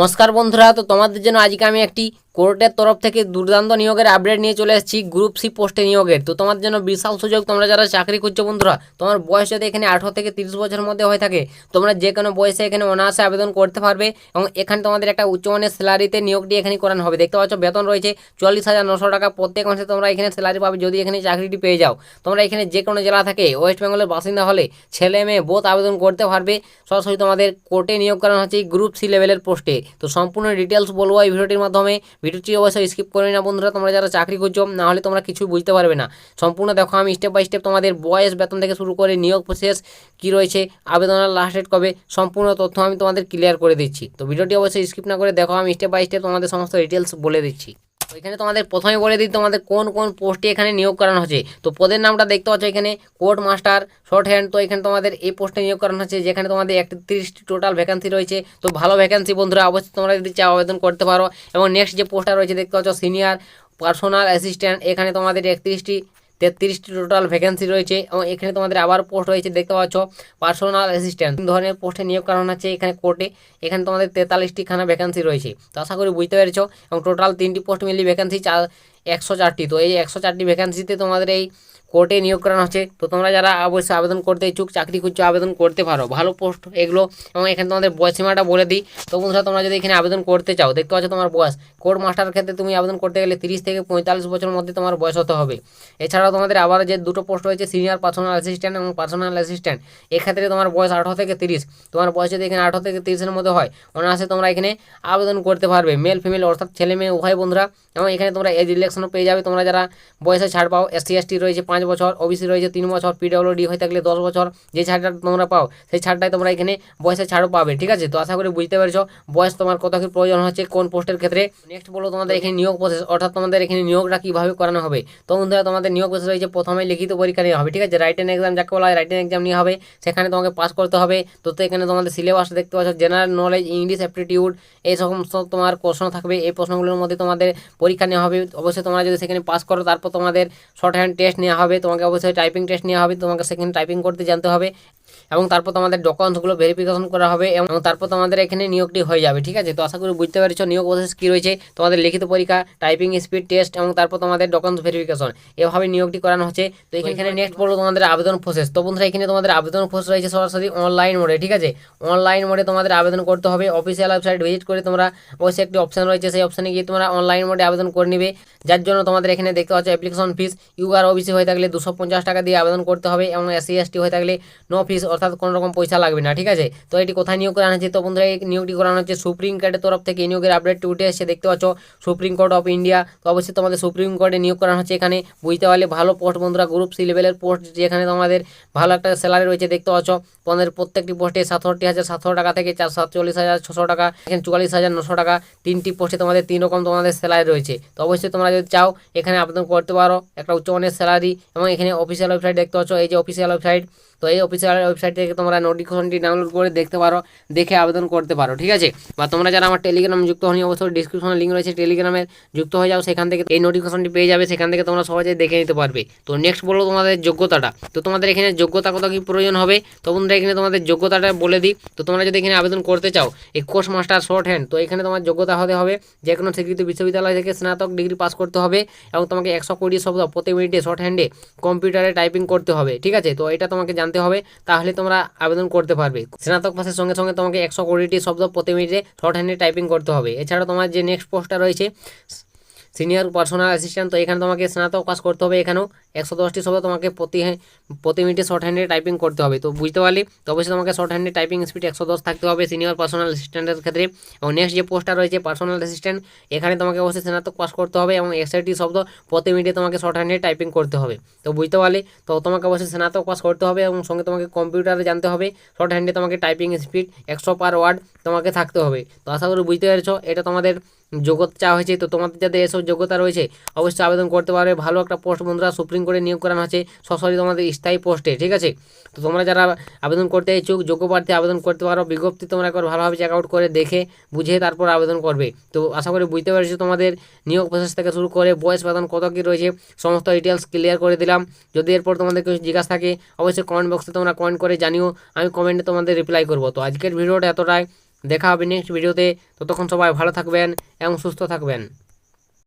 নমস্কার বন্ধুরা তো তোমাদের জন্য আজকে আমি একটি কোর্টের তরফ থেকে দুর্দান্ত নিয়োগের আপডেট নিয়ে চলে এসেছি গ্রুপ সি পোস্টে নিয়োগের। তো তোমার জন্য বিশাল সুযোগ, তোমরা যারা চাকরি করছ বন্ধুরা, তোমার বয়স যদি এখানে আঠারো থেকে তিরিশ বছরের মধ্যে হয়ে থাকে, তোমরা যে কোনো বয়সে এখানে অনায়াসে আবেদন করতে পারবে এবং এখানে তোমাদের একটা উচ্চমানের স্যালারিতে নিয়োগটি এখানে করানো হবে। দেখতে পাচ্ছ, বেতন রয়েছে চল্লিশ হাজার নশো টাকা। প্রত্যেক মাসে তোমরা এখানে স্যালারি পাবে যদি এখানে চাকরিটি পেয়ে যাও। তোমরা এখানে যে কোনো জেলা থেকে, ওয়েস্ট বেঙ্গলের বাসিন্দা হলে ছেলে মেয়ে বোধ আবেদন করতে পারবে। সরাসরি তোমাদের কোর্টে নিয়োগ করানো হচ্ছে গ্রুপ সি লেভেলের পোস্টে তো সম্পূর্ণ ডিটেলস বলব এই ভিডিওটির মাধ্যমে। ভিডিওটি অবশ্যই স্কিপ করে না বন্ধুরা। তোমরা যারা চাকরি করছ না হলে তোমরা কিছুই বুঝতে পারবে না। সম্পূর্ণ দেখো, আমি স্টেপ বাই স্টেপ তোমাদের বয়স, বেতন থেকে শুরু করে নিয়োগ প্রসেস কী রয়েছে আবেদনের লাস্ট ডেট কবে, সম্পূর্ণ তথ্য আমি তোমাদের ক্লিয়ার করে দিচ্ছি। তো ভিডিওটি অবশ্যই স্কিপ না করে দেখো, আমি স্টেপ বাই স্টেপ তোমাদের সমস্ত ডিটেলস বলে দিচ্ছি। এখানে তোমাদের প্রথমে বলে দিই তোমাদের কোন কোন পোস্টে এখানে নিয়োগ করানো হচ্ছে। তো পদের নামটা দেখতে পাচ্ছ এখানে কোর্ট মাস্টার শর্ট হ্যান্ড তো এখানে তোমাদের এই পোস্টে নিয়োগ করানো হচ্ছে, যেখানে তোমাদের একত্রিশটি টোটাল ভ্যাকান্সি রয়েছে। তো ভালো ভ্যাকান্সি বন্ধুরা, অবশ্যই তোমরা যদি চা আবেদন করতে পারো। এবং নেক্সট যে পোস্টটা রয়েছে, দেখতে পাচ্ছ সিনিয়র পার্সোনাল অ্যাসিস্ট্যান্ট এখানে তোমাদের একত্রিশটি তেত্রিশটি টোটাল ভ্যাকেন্সি রয়েছে এবং এখানে তোমাদের আবার পোস্ট রয়েছে, দেখতে পাচ্ছ পার্সোনাল অ্যাসিস্ট্যান্ট তিন ধরনের পোস্টে নিয়োগ করানো হচ্ছে এখানে কোর্টে এখানে তোমাদের তেতাল্লিশটি খানা ভ্যাকেন্সি রয়েছে। তো আশা করি বুঝতে পেরেছ, এবং টোটাল তিনটি পোস্ট মিলিয়ে ভ্যাকেন্সি চার একশো চারটি। তো এই একশো চারটি ভ্যাকেন্সিতে তোমাদের এই কোর্টে নিয়োগ করানো হচ্ছে। তো তোমরা যারা অবশ্যই আবেদন করতে ইচ্ছুক, চাকরি করছ আবেদন করতে পারো। ভালো পোস্ট এগুলো এবং এখানে তোমাদের বয়স সীমাটা বলে দিই। তো বন্ধুরা, তোমরা যদি এখানে আবেদন করতে চাও, দেখতে পাচ্ছ তোমার বয়স। কোর্ট মাস্টার ক্ষেত্রে তুমি আবেদন করতে গেলে তিরিশ থেকে পঁয়তাল্লিশ বছরের মধ্যে তোমার বয়স হতে হবে। এছাড়াও তোমাদের আবার যে দুটো পোস্ট রয়েছে, সিনিয়র পার্সোনাল অ্যাসিস্ট্যান্ট এবং পার্সোনাল অ্যাসিস্ট্যান্ট, এক্ষেত্রে তোমার বয়স আঠারো থেকে তিরিশ। তোমার বয়স যদি এখানে আঠারো থেকে তিরিশের মধ্যে হয়, অনায়াসে তোমরা এখানে আবেদন করতে পারবে। মেল, ফিমেল অর্থাৎ ছেলে, মেয়ে, উভয় বন্ধুরা। এবং এখানে তোমরা এজ রিলেকশনও পেয়ে যাবে। তোমরা যারা বয়সে ছাড় পাও, এসসি, এসটি রয়েছে, পাঁচ বছর ওবিসি রয়েছে তিন বছর পিডব্লিউডি হয়ে থাকলে দশ বছর, যে ছাড়টা তোমরা পাও, সেই ছাড়টাই তোমরা এখানে বয়সে ছাড়ও পাবে, ঠিক আছে? তো আশা করি বুঝতে পেরেছ, বয়স তোমার কত কি প্রয়োজন হচ্ছে, কোন পোস্টের ক্ষেত্রে? নেক্সট বলো তোমাদের এখানে নিয়োগ প্রসেস অর্থাৎ তোমাদের এখানে নিয়োগটা কীভাবে করানো হবে? তো বন্ধুরা, তোমাদের নিয়োগ প্রসেস রয়েছে, প্রথমে লিখিত পরীক্ষা নেওয়া হবে, ঠিক আছে? রাইটেন এক্সাম যাকে বলা হয় রাইটেন এক্সাম নেওয়া হবে, সেখানে তোমাকে পাস করতে হবে। তো তো এখানে তোমাদের সিলেবাস দেখতে পাচ্ছ জেনারেল নলেজ ইংলিশ অ্যাপটিটিউড এই সমস্ত তোমার প্রশ্ন থাকবে, এই প্রশ্নগুলোর মধ্যে তোমাদের পরীক্ষা নেওয়া হবে। অবশ্যই তোমরা যদি সেখানে পাস করো, তারপর তোমাদের শর্ট হ্যান্ড টেস্ট নেওয়া হবে। তোমাকে অবশ্যই টাইপিং টেস্ট নেওয়া হবে তোমাকে সেখানে টাইপিং করতে জানতে হবে। এবং তারপর তোমাদের ডকুমেন্টসগুলো ভেরিফিকেশন করা হবে এবং তারপর তোমাদের এখানে নিয়োগটি হয়ে যাবে ঠিক আছে? তো আশা করি বুঝতে পেরেছ নিয়োগ প্রসেস কী রয়েছে তোমাদের লিখিত পরীক্ষা টাইপিং স্পিড টেস্ট এবং তারপর তোমাদের ডকুমেন্টস ভেরিফিকেশন এভাবে নিয়োগটি করানো হচ্ছে। তো এখানে নেক্সট পড়ল তোমাদের আবেদন প্রসেস তো বন্ধুরা এখানে তোমাদের আবেদন প্রসেস রয়েছে সরাসরি অনলাইন মোডে ঠিক আছে? অনলাইন মোডে তোমাদের আবেদন করতে হবে। অফিসিয়াল ওয়েবসাইট ভিজিট করে তোমরা অবশ্যই একটি অপশন রয়েছে সেই অপশানে গিয়ে তোমরা অনলাইন মোডে আবেদন করে নিবে। যার জন্য তোমাদের এখানে দেখতে পাচ্ছ application fees U UR OBC হয়ে থাকলে দুশো পঞ্চাশ টাকা দিয়ে আবেদন করতে হবে এবং এসসি এসটি হয়ে থাকলে নো ফিস অর্থাৎ কোনো রকম পয়সা লাগবে না, ঠিক আছে? তো এটি কোথায় নিয়োগ করানো হচ্ছে তো বন্ধুরা, এই নিয়োগটি করানো হচ্ছে সুপ্রিম কোর্টের তরফ থেকে। নিয়োগের আপডেটটি উঠে এসে দেখতে পাচ্ছ, সুপ্রিম কোর্ট অফ ইন্ডিয়া। তো অবশ্যই তোমাদের সুপ্রিম কোর্টে নিয়োগ করানো হচ্ছে এখানে। বুঝতে পারলে ভালো পোস্ট বন্ধুরা গ্রুপ সি লেভেলের পোস্ট যেখানে তোমাদের ভালো একটা স্যালারি রয়েছে, দেখতে পাচ্ছ। তোমাদের প্রত্যেকটি পোস্টে সাতষট্টি হাজার সাতশো টাকা থেকে চার সাতচল্লিশ হাজার ছশো টাকা, এখানে চুয়াল্লিশ হাজার নশো টাকা। তিনটি পোস্টে তোমাদের তিন রকম তোমাদের স্যালারি রয়েছে। তো অবশ্যই তোমরা যদি চাও, এখানে আবেদন করতে পারো। একটা উচ্চমানের স্যালারি এবং এখানে অফিসিয়াল ওয়েবসাইট দেখতে পাচ্ছ। এই যে অফিসিয়াল ওয়েবসাইট তো এই অফিসিয়াল ওয়েবসাইট থেকে তোমরা নোটিফিকেশনটি ডাউনলোড করে দেখতে পারো, দেখে আবেদন করতে পারো, ঠিক আছে? বা তোমরা যারা আমার টেলিগ্রাম যুক্ত হনি, অবশ্যই ডিসক্রিপশনে লিঙ্ক রয়েছে টেলিগ্রামের যুক্ত হয়ে যাও, সেখান থেকে এই নোটিফিকেশনটি পেয়ে যাবে, সেখান থেকে তোমরা সহজে দেখে নিতে পারবে। তো নেক্সট বলো তোমাদের যোগ্যতাটা। তো তোমাদের এখানে যোগ্যতা কত কী প্রয়োজন হবে? তো বন্ধুরা, এখানে তোমাদের যোগ্যতাটা বলে দিই। তো তোমরা যদি এখানে আবেদন করতে চাও, এই কোর্স মাস্টার শর্ট হ্যান্ড তো এখানে তোমার যোগ্যতা হতে হবে যে কোনো স্বীকৃত বিশ্ববিদ্যালয় থেকে স্নাতক ডিগ্রি পাস করতে হবে এবং তোমাকে একশো কুড়ি শব্দ প্রতি মিনিটে শর্ট হ্যান্ডে কম্পিউটারে টাইপিং করতে হবে, ঠিক আছে? তো এটা তোমাকে জানতে হবে, তাহলে তোমরা আবেদন করতে পারবে। স্নাতক পাশের সঙ্গে সঙ্গে তোমাকে একশো কুড়িটি শব্দ প্রতি মিনিটে শর্ট হ্যান্ডে টাইপিং করতে হবে। এছাড়া তোমার যে নেক্সট পোস্টটা রয়েছে সিনিয়র পার্সোনাল অ্যাসিস্ট্যান্ট তো এখানে তোমাকে স্নাতক পাস করতে হবে এখানেও। একশো দশটি শব্দ তোমাকে প্রতি প্রতি মিনিটে শর্ট হ্যান্ডে টাইপিং করতে হবে। তো বুঝতে পারলি? তো অবশ্যই তোমাকে শর্ট হ্যান্ডে টাইপিং স্পিড একশো দশ থাকতে হবে সিনিয়র পার্সোনাল অ্যাসিস্ট্যান্টের ক্ষেত্রে। এবং নেক্সট যে পোস্টটা রয়েছে পার্সোনাল অ্যাসিস্ট্যান্ট এখানে তোমাকে অবশ্যই স্নাতক পাস করতে হবে এবং একষট্টি শব্দ প্রতি মিনিটে তোমাকে শর্ট হ্যান্ডে টাইপিং করতে হবে। তো বুঝতে পারলি? তো তোমাকে অবশ্যই স্নাতক পাস করতে হবে এবং সঙ্গে তোমাকে কম্পিউটারে জানতে হবে। শর্ট হ্যান্ডে তোমাকে টাইপিং স্পিড একশো পার ওয়ার্ড তোমাকে থাকতে হবে। তো আশা করি বুঝতে পেরেছ, এটা তোমাদের যোগ্যতা চাওয়া হয়েছে, তো তোমাদের যাদের এসব যোগ্যতা রয়েছে, অবশ্যই আবেদন করতে পারবে। ভালো একটা পোস্ট বন্ধুরা সুপ্রিম কোর্টে নিয়োগ করানো হচ্ছে সরাসরি তোমাদের স্থায়ী পোস্টে ঠিক আছে? তো তোমরা যারা আবেদন করতে ইচ্ছুক যোগ্য প্রার্থী আবেদন করতে পারো, বিজ্ঞপ্তি তোমরা একবার ভালোভাবে চেক আউট করে দেখে, বুঝে তারপর আবেদন করবে। তো আশা করি বুঝতে পেরেছ তোমাদের নিয়োগ প্রসেস থেকে শুরু করে বয়স বেতন কত কী রয়েছে, সমস্ত ডিটেলস ক্লিয়ার করে দিলাম। যদি এরপর তোমাদের কিছু জিজ্ঞাসা থাকে, অবশ্যই কমেন্ট বক্সে তোমরা কমেন্ট করে জানিও, আমি কমেন্টে তোমাদের রিপ্লাই করব। তো আজকের ভিডিওটা এতটাই। দেখা হবে নেক্সট ভিডিওতে ততক্ষণ সবাই ভালো থাকবেন এবং সুস্থ থাকবেন।